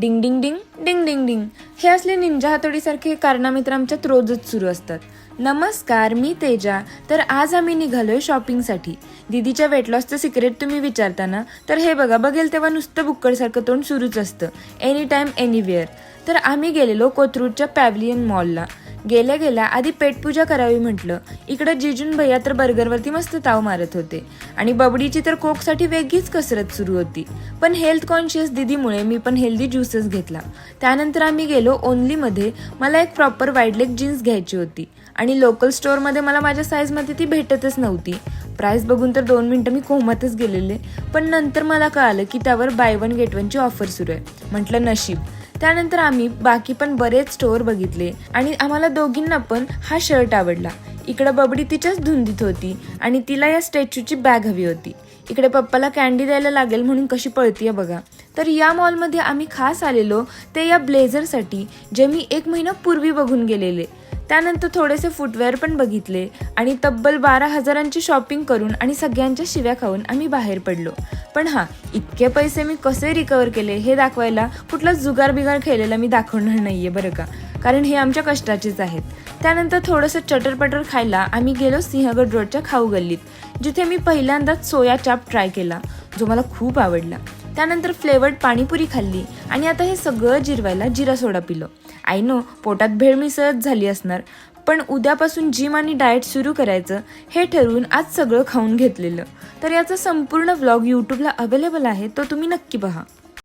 डिंग डिंग डिंग डिंग डिंग डिंग. हे असले निंजा हातोडीसारखे कारनामे तर आमच्यात रोजच सुरू असतात. नमस्कार मी तेजा. तर आज आम्ही निघालोय शॉपिंगसाठी. दीदीच्या वेट लॉसचं सिक्रेट तुम्ही विचारताना तर हे बघा बघेल तेव्हा नुसतं बुक्कडसारखं तोंड सुरूच असतं. एनी टाईम एनिवेअर तर आम्ही गेलेलो कोथरूडच्या पॅव्हलियन मॉलला गेल्या गेल्या आधी पेटपूजा करावी म्हटलं. इकडं जिजून भैया तर बर्गरवरती मस्त ताव मारत होते. आणि बबडीची तर कोकसाठी वेगळीच कसरत सुरू होती. पण हेल्थ कॉन्शियस दिदीमुळे मी पण हेल्दी ज्यूसच घेतला. त्यानंतर आम्ही गेलो ओनलीमध्ये. मला एक प्रॉपर वाईड लेग जीन्स घ्यायची होती. आणि लोकल स्टोअरमध्ये मला माझ्या साईजमध्ये ती भेटतच नव्हती. प्राईस बघून तर दोन मिनटं मी कोमातच गेलेले. पण नंतर मला कळालं की त्यावर बाय वन गेट वनची ऑफर सुरू आहे. म्हटलं नशीब. त्यानंतर आम्ही बाकी पण बरेच स्टोअर बघितले. आणि आम्हाला दोघींना पण हा शर्ट आवडला. इकडं बबडी तिच्याच धुंदीत होती आणि तिला या स्टॅच्यूची बॅग हवी होती. इकडे पप्पाला कॅन्डी द्यायला लागेल म्हणून कशी पळतीये बघा. तर या मॉलमध्ये आम्ही खास आलेलो ते या ब्लेझरसाठी जे मी एक महिना पूर्वी बघून गेलेले. त्यानंतर थोडेसे फुटवेअर पण बघितले आणि तब्बल बारा हजारांची शॉपिंग करून आणि सगळ्यांच्या शिव्या खाऊन आम्ही बाहेर पडलो. पण हां इतके पैसे मी कसे रिकवर केले हे दाखवायला कुठलाच जुगार बिगार खेळलेला मी दाखवणार नाही आहे बरं का. कारण हे आमच्या कष्टाचेच आहेत. त्यानंतर थोडंसं चटरपटर खायला आम्ही गेलो सिंहगड रोडच्या खाऊ गल्लीत जिथे मी पहिल्यांदाच सोया चाप ट्राय केला जो मला खूप आवडला. त्यानंतर फ्लेवर्ड पाणीपुरी खाल्ली आणि आता हे सगळं जिरवायला जिरा सोडा पिलो. आय नो पोटात भेळ मिसळत झाली असणार पण उद्यापासून जिम आणि डाएट सुरू करायचं हे ठरवून आज सगळं खाऊन घेतलेलं. तर याचा संपूर्ण व्लॉग यूट्यूबला अवेलेबल आहे तो तुम्ही नक्की पहा.